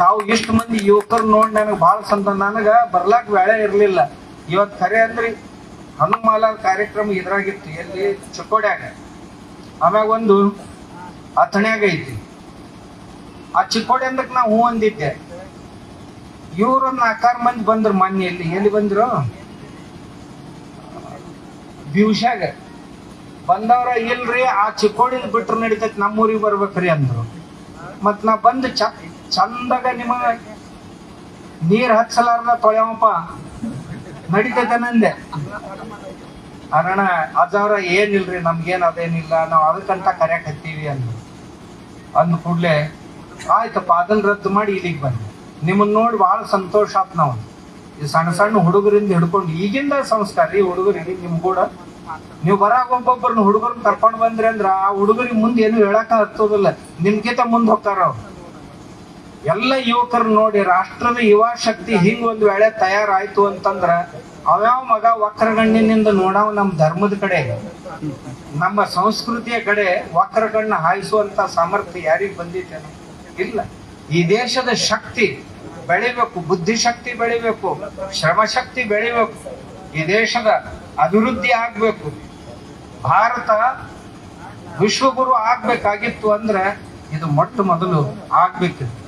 ತಾವು ಇಷ್ಟು ಮಂದಿ ಯುವಕರು ನೋಡಿ ನನಗೆ ಭಾಳ ಸಂತ ನನಗೆ ಬರ್ಲಾಕ್ ವೇಳೆ ಇರಲಿಲ್ಲ. ಇವತ್ತು ಖರೆ ಅಂದ್ರಿ ಹನುಮಾಲ ಕಾರ್ಯಕ್ರಮ ಇದ್ರಾಗಿತ್ತು, ಎಲ್ಲಿ? ಚಿಕ್ಕೋಡ್ಯಾಗ. ಆಮ್ಯಾಗ ಒಂದು ಅಥಣ್ಯಾಗ ಐತಿ. ಆ ಚಿಕ್ಕೋಡಿ ಅಂದ್ರಕ್ಕೆ ನಾ ಹೂ ಅಂದಿದ್ದೆ. ಒಂದು ನಾಲ್ಕಾರು ಮಂದಿ ಬಂದ್ರು ಮೊನ್ನೆ ಎಲ್ಲಿ? ಎಲ್ಲಿ ಬಂದ್ರು? ದಿವ್ಸಾಗ ಬಂದವ್ರ ಇಲ್ರಿ, ಆ ಚಿಕ್ಕೋಡಿಲ್ ಬಿಟ್ರು ನಡಿತೈತಿ, ನಮ್ಮೂರಿಗೆ ಬರ್ಬೇಕ್ರಿ ಅಂದ್ರು. ಮತ್ ನಾ ಬಂದು ಚ ಚಂದಾಗ ನಿಮ್ಮ ನೀರ್ ಹಚ್ಚಲಾರ್ದ ತೊಳೆಯಪ್ಪ ನಡಿತೈತೆ ನಂದೆ. ಅರಣ ಏನಿಲ್ಲ ಏನಿಲ್ರಿ, ನಮ್ಗೇನು ಅದೇನಿಲ್ಲ, ನಾವು ಅದಕ್ಕಂತ ಕರ್ಯಾಕ್ ಹತ್ತೀವಿ ಅಂದ. ಅಂದ ಕೂಡ್ಲೆ, ಆಯ್ತಪ್ಪ ಅದನ್ನ ರದ್ದು ಮಾಡಿ ಇಲ್ಲಿಗೆ ಬಂದೆ ನಿಮ್ಮನ್ನ ನೋಡಿ ಬಹಳ ಸಂತೋಷ ಆತ್ ನಾವು. ಈ ಸಣ್ಣ ಸಣ್ಣ ಹುಡುಗರಿಂದ ಹಿಡ್ಕೊಂಡು, ಈಗಿಂದ ಸಂಸ್ಕಾರ ರೀ ಹುಡುಗರಿಗೆ ನಿಮ್ ಕೂಡ. ನೀವು ಬರಾಗ ಒಬ್ಬೊಬ್ಬರನ್ನ ಹುಡುಗರನ್ನ ಕರ್ಕೊಂಡು ಬಂದ್ರಿ ಅಂದ್ರ, ಆ ಹುಡುಗರಿಗೆ ಮುಂದೆ ಏನು ಹೇಳಕ್ಕ ಹತ್ತೋದಿಲ್ಲ. ನಿಮ್ಗಿಂತ ಮುಂದೆ ಹೋಗ್ತಾರ ಅವ್ರು. ಎಲ್ಲ ಯುವಕರು ನೋಡಿ ರಾಷ್ಟ್ರದ ಯುವ ಶಕ್ತಿ ಹಿಂಗ್ ಒಂದ್ ವೇಳೆ ತಯಾರಾಯ್ತು ಅಂತಂದ್ರ ಅವ್ಯಾವ ಮಗ ವಕ್ರಗಣ್ಣಿನಿಂದ ನೋಡಾವ ನಮ್ ಧರ್ಮದ ಕಡೆ? ನಮ್ಮ ಸಂಸ್ಕೃತಿಯ ಕಡೆ ವಕ್ರಗಣ್ಣ ಹಾಯಿಸುವಂತ ಸಾಮರ್ಥ್ಯ ಯಾರಿಗ್ ಬಂದಿದೆ ಇಲ್ಲ. ಈ ದೇಶದ ಶಕ್ತಿ ಬೆಳಿಬೇಕು, ಬುದ್ಧಿಶಕ್ತಿ ಬೆಳಿಬೇಕು ಶ್ರಮ ಶಕ್ತಿ ಬೆಳಿಬೇಕು, ಈ ದೇಶದ ಅಭಿವೃದ್ಧಿ ಆಗ್ಬೇಕು. ಭಾರತ ವಿಶ್ವಗುರು ಆಗ್ಬೇಕಾಗಿತ್ತು ಅಂದ್ರೆ ಇದು ಮೊಟ್ಟ ಮೊದಲು ಆಗ್ಬೇಕಿತ್ತು.